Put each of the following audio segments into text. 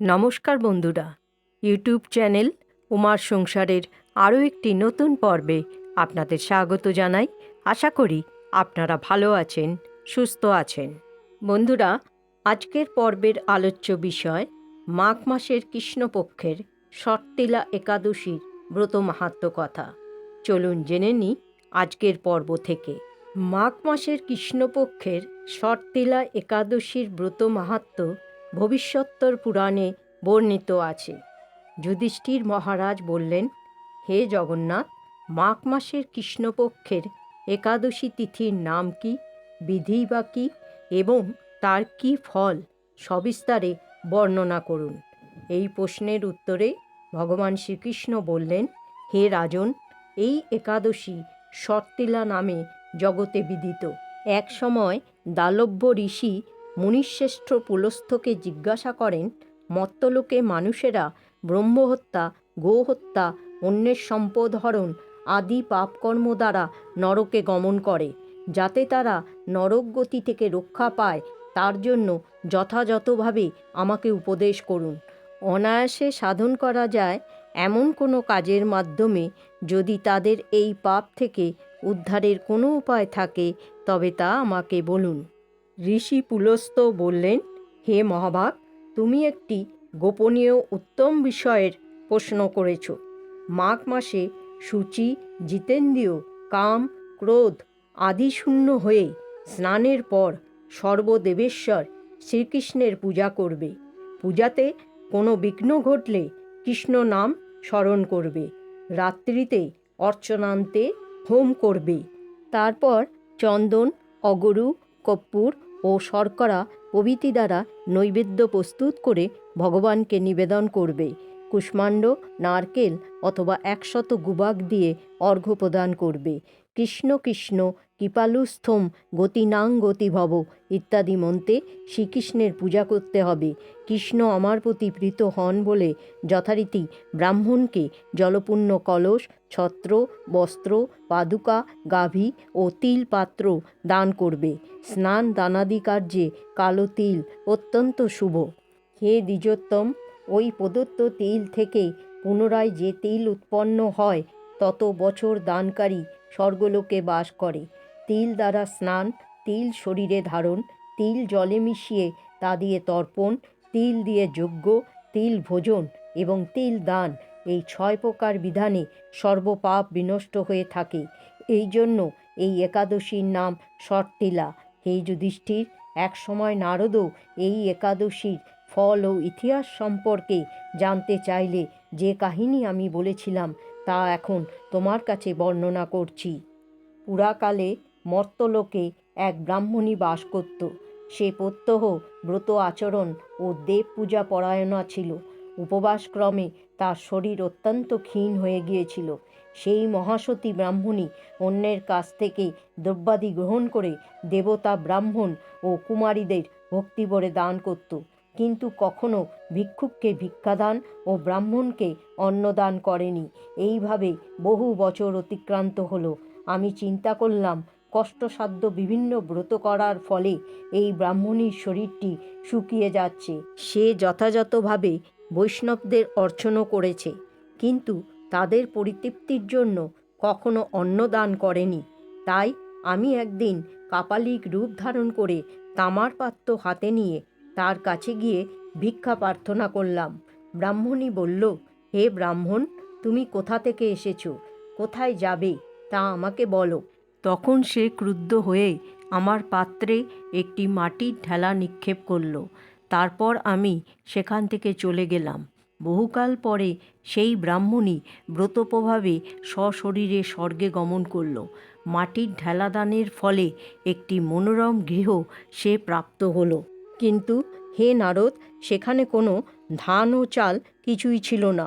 নমস্কার বন্ধুরা। YouTube channel উমার সংসারের আরও একটি নতুন পর্বে আপনাদের স্বাগত জানাই। আশা করি আপনারা ভালো আছেন, সুস্থ আছেন। বন্ধুরা, আজকের পর্বের আলোচ্য বিষয় মাঘ মাসের কৃষ্ণপক্ষের শর্তিলা একাদশীর ব্রত মাহাত্ম কথা। চলুন জেনে নিই আজকের পর্ব থেকে। মাঘ মাসের কৃষ্ণপক্ষের শর্তিলা একাদশীর ব্রত মাহাত্ম ভবিষ্যত্তর পুরাণে বর্ণিত আছে। যুধিষ্ঠির মহারাজ বললেন, হে জগন্নাথ, মাঘ মাসের কৃষ্ণপক্ষের একাদশী তিথির নাম কি, বিধি বা কি, এবং তার কি ফল, সবিস্তারে বর্ণনা করুন? এই প্রশ্নের উত্তরে ভগবান শ্রীকৃষ্ণ বললেন, হে রাজন, এই একাদশী শর্তিলা নামে জগতে বিদিত। এক সময় দালব্য ঋষি মুনিশ্রেষ্ঠ পুলস্থকে জিজ্ঞাসা করেন, মত্তলোকে মানুষেরা ব্রহ্মহত্যা, গোহত্যা, অন্যের সম্পদ হরণ আদি পাপকর্ম দ্বারা নরকে গমন করে, যাতে তারা নরক গতি থেকে রক্ষা পায়, তার জন্য যথাযথভাবে আমাকে উপদেশ করুন। অনায়াসে সাধন করা যায় এমন কোনো কাজের মাধ্যমে যদি তাদের এই পাপ থেকে উদ্ধারের কোনো উপায় থাকে, তবে তা আমাকে বলুন। ঋষি পুলস্ত বললেন, হে মহাভাগ, তুমি একটি গোপনীয় উত্তম বিষয়ের প্রশ্ন করেছ। মাঘ মাসে সূচি, জিতেন্দ্রীয়, কাম, ক্রোধ আদি শূন্য হয়ে স্নানের পর সর্বদেবেশ্বর শ্রীকৃষ্ণের পূজা করবে। পূজাতে কোনো বিঘ্ন ঘটলে কৃষ্ণ নাম স্মরণ করবে। রাত্রিতে অর্চনান্তে হোম করবে। তারপর চন্দন, অগরু কর্পূর ও শর্করা প্রভৃতি দ্বারা নৈবেদ্য প্রস্তুত করে ভগবানকে নিবেদন করবে, কুষ্মাণ্ড, নারকেল অথবা একশত গুবাক দিয়ে অর্ঘ্য প্রদান করবে। কৃষ্ণ কৃষ্ণ, কৃপালুস্থম, গতিনাং গতিভব ইত্যাদি মন্ত্রে শ্রীকৃষ্ণের পূজা করতে হবে। কৃষ্ণ আমার প্রতি প্রীত হন বলে যথারীতি ব্রাহ্মণকে জলপূর্ণ কলস, ছত্র, বস্ত্র, পাদুকা, গাভী ও তিল পাত্র দান করবে। স্নান দানাদি কার্যে কালো তিল অত্যন্ত শুভ। হে দ্বিজোত্তম, ওই প্রদত্ত তিল থেকে পুনরায় যে তিল উৎপন্ন হয়, তত বছর দানকারী স্বর্গলোকে বাস করে। তিল দ্বারা স্নান, তিল শরীরে ধারণ, তিল জলে মিশিয়ে তা দিয়ে তর্পণ, তিল দিয়ে যজ্ঞ, তিল ভোজন এবং তিল দান এই ছয় প্রকার বিধানে সর্বপাপ বিনষ্ট হয়ে থাকে। এই জন্য এই একাদশীর নাম শর্তিলা হে যুধিষ্ঠির এক সময় নারদও এই একাদশীর ফল ও ইতিহাস সম্পর্কে জানতে চাইলে যে কাহিনী আমি বলেছিলাম তা এখন তোমার কাছে বর্ণনা করছি। পুরাকালে মর্তলোকে এক ব্রাহ্মণী বাস করত। সে প্রত্যহ ব্রত আচরণ ও দেব পূজা পরায়ণা ছিল। উপবাসক্রমে তার শরীর অত্যন্ত ক্ষীণ হয়ে গিয়েছিল। সেই মহাসতী ব্রাহ্মণী অন্যের কাছ থেকে দ্রব্যাদি গ্রহণ করে দেবতা ব্রাহ্মণ ও কুমারীদের ভক্তিবরে দান করত। কিন্তু কখনো ভিক্ষুককে ভিক্ষাদান ও ব্রাহ্মণকে অন্নদান করেনি। এইভাবে বহু বছর অতিক্রান্ত হলো। আমি চিন্তা করলাম, কষ্টসাধ্য বিভিন্ন ব্রত করার ফলে এই ব্রাহ্মণীর শরীরটি শুকিয়ে যাচ্ছে। সে যথাযথভাবে বৈষ্ণবদের অর্চনও করেছে, কিন্তু তাদের পরিতৃপ্তির জন্য কখনো অন্নদান করেনি। তাই আমি একদিন কাপালিক রূপ ধারণ করে তামার পাত্র হাতে নিয়ে তার কাছে গিয়ে ভিক্ষা প্রার্থনা করলাম। ব্রাহ্মণী বলল, হে ব্রাহ্মণ, তুমি কোথা থেকে এসেছ? কোথায় যাবে? তা আমাকে বলো। তখন সে ক্রুদ্ধ হয়ে আমার পাত্রে একটি মাটির ঢেলা নিক্ষেপ করল। তারপর আমি সেখান থেকে চলে গেলাম। বহুকাল পরে সেই ব্রাহ্মণী ব্রতপ্রভাবে সশরীরে স্বর্গে গমন করল। মাটির ঢেলাদানের ফলে একটি মনোরম গৃহ সে প্রাপ্ত হলো। কিন্তু হে নারদ সেখানে কোনো ধান ও চাল কিছুই ছিল না।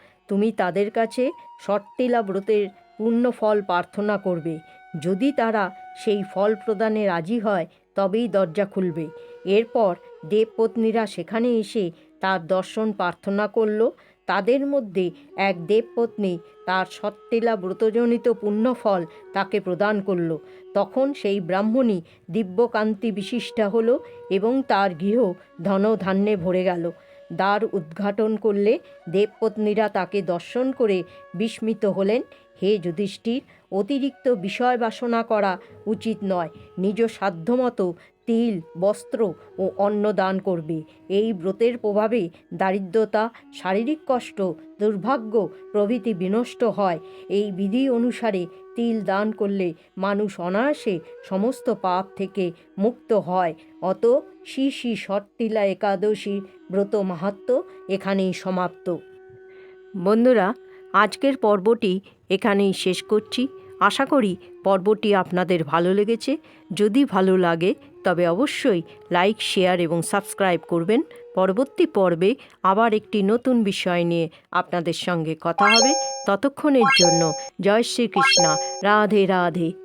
তুমি তাদের কাছে সট্টিলা ব্রতের পূর্ণ ফল প্রার্থনা করবে। যদি তারা সেই ফল প্রদানে রাজি হয়, তবেই দরজা খুলবে। এরপর দেবপত্নীরা সেখানে এসে তার দর্শন প্রার্থনা করল। তাদের মধ্যে এক দেবপত্নী তার সত্তিলা ব্রতজনিত পুণ্যফল তাকে প্রদান করল। তখন সেই ব্রাহ্মণী দিব্যকান্তি বিশিষ্টা হলো এবং তার গৃহ ধনধান্যে ভরে গেল। দ্বার উদ্ঘাটন করলে দেবপত্নীরা তাকে দর্শন করে বিস্মিত হলেন। হে যুধিষ্ঠির, অতিরিক্ত বিষয় বাসনা করা উচিত নয়। নিজ সাধ্যমতো তিল, বস্ত্র ও অন্ন দান করবে। এই ব্রতের প্রভাবে দারিদ্রতা, শারীরিক কষ্ট, দুর্ভাগ্য প্রভৃতি বিনষ্ট হয়। এই বিধি অনুসারে তিল দান করলে মানুষ অনায়াসে সমস্ত পাপ থেকে মুক্ত হয়। অত শ্রী শ্রী সট্টিলা একাদশী ব্রত মাহাত্ম এখানেই সমাপ্ত। বন্ধুরা, আজকের পর্বটি এখানেই শেষ করছি। আশা করি পর্বটি আপনাদের ভালো লেগেছে। যদি ভালো লাগে, তবে অবশ্যই লাইক, শেয়ার এবং সাবস্ক্রাইব করবেন। পরবর্তী পর্বে আবার একটি নতুন বিষয় নিয়ে আপনাদের সঙ্গে কথা হবে। ততক্ষণের জন্য জয় শ্রীকৃষ্ণা। রাধে রাধে।